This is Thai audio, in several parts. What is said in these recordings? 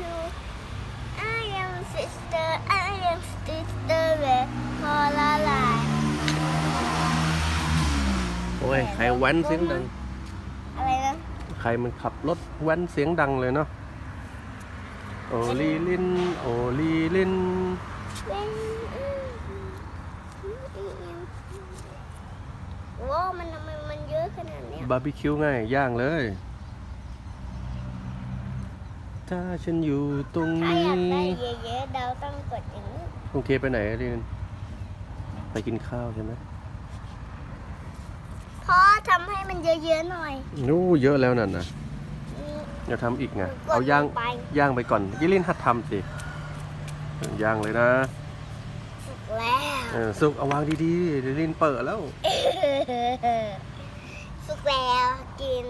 you I am sister I am sister เลยพอละลาย โอ้ยใครแว้นเสียงดัง อะไรนะ ใครมันขับรถแว้นเสียงดังเลยเนาะ โอลีลิน โอลีลินเป็นว้าวมันทำไมมันเยอะขนาดเนี้ยบาร์บีคิวไงย่างเลย ถ้าฉันอยู่ตรงถ้านี้อยากได้เยอะๆเราต้องกดอย่างนี้กรุงเทพไปไหนลินไปกินข้าวใช่ไหมเพราะทำให้มันเยอะๆหน่อยนู้เยอะแล้วนั่นนะนี่อย่าทำอีกไง กดเอาย่างลงไปย่างไปก่อนยิลินหัดทำสิย่างเลยนะสุกแล้วเออสุกเอาวางดีๆยิลินเปิดแล้ว สุกแล้วกิน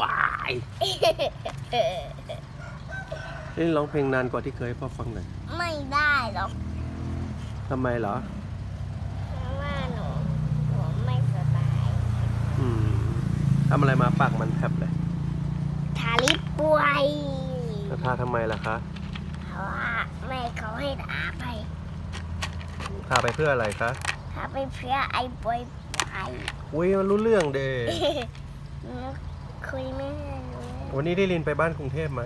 ว้ายลินร้องเพลงนานกว่าที่เคยให้พ่อฟังหน่อยไม่ได้หรอกทำไมเหรอเพราะว่าหนูหนูไม่สบายอืมทำอะไรมาปากมันแผลบเลยทาลิปป่วยแล้วทาทำไมล่ะคะเพราะว่าแม่เขาให้ทาไปทาไปเพื่ออะไรคะทาไปเพื่อไอ้ป่วยไปอุ้ยมันรู้เรื่องเดหนู คุยไม่รู้วันนี้ได้ลินไปบ้านกรุงเทพไหม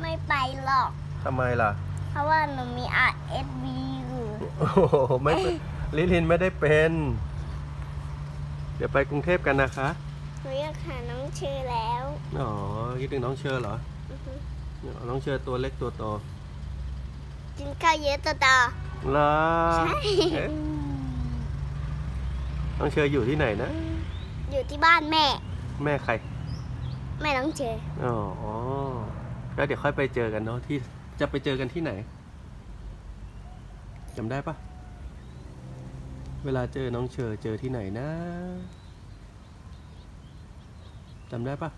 ไม่ไปหรอก ทำไมล่ะ เพราะว่าหนูมี RSV อยู่โอ้โหไม่เป็นลิลินไม่ได้เป็น เดี๋ยวไปกรุงเทพกันนะคะ หนูอยากหาน้องชื่อแล้วอ๋อคิดถึงน้องเชอร์เหรอ อือฮึน้องเชอร์ตัวเล็กตัวโตกินข้าวเยอะต่อต่อเหรอใช่เอ๊ะน้องเชอร์อยู่ที่ไหนนะ อยู่ที่บ้านแม่ แม่ใคร แม่น้องเจออ๋อแล้วเดี๋ยวค่อยไปเจอกันเนาะที่จะไปเจอกันที่ไหนจำได้ปะเวลาเจอน้องเชอร์เจอที่ไหนนะจำได้ปะ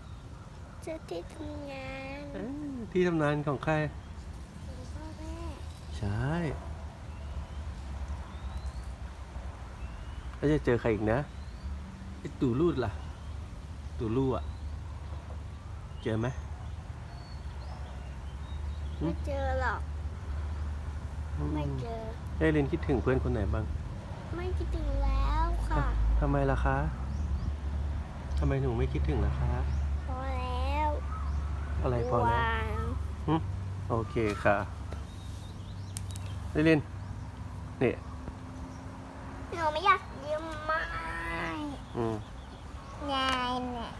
เจอที่ทำงานเอ้ยที่ทำงานของใครพ่อแม่ใช่แล้วจะเจอใครอีกนะไอ้ตู่รูดล่ะตู่รูอะ เจอไหมไม่เจอหรอก ไม่เจอเอ้ยลินคิดถึงเพื่อนคนไหนบ้าง ไม่คิดถึงแล้วค่ะทำไมล่ะคะทำไมหนูไม่คิดถึงล่ะคะพอแล้ว อะไรพอแล้ววางโอเคค่ะลิลินนี่หนูไม่อยากยืมไม้อืมยายเนี่ย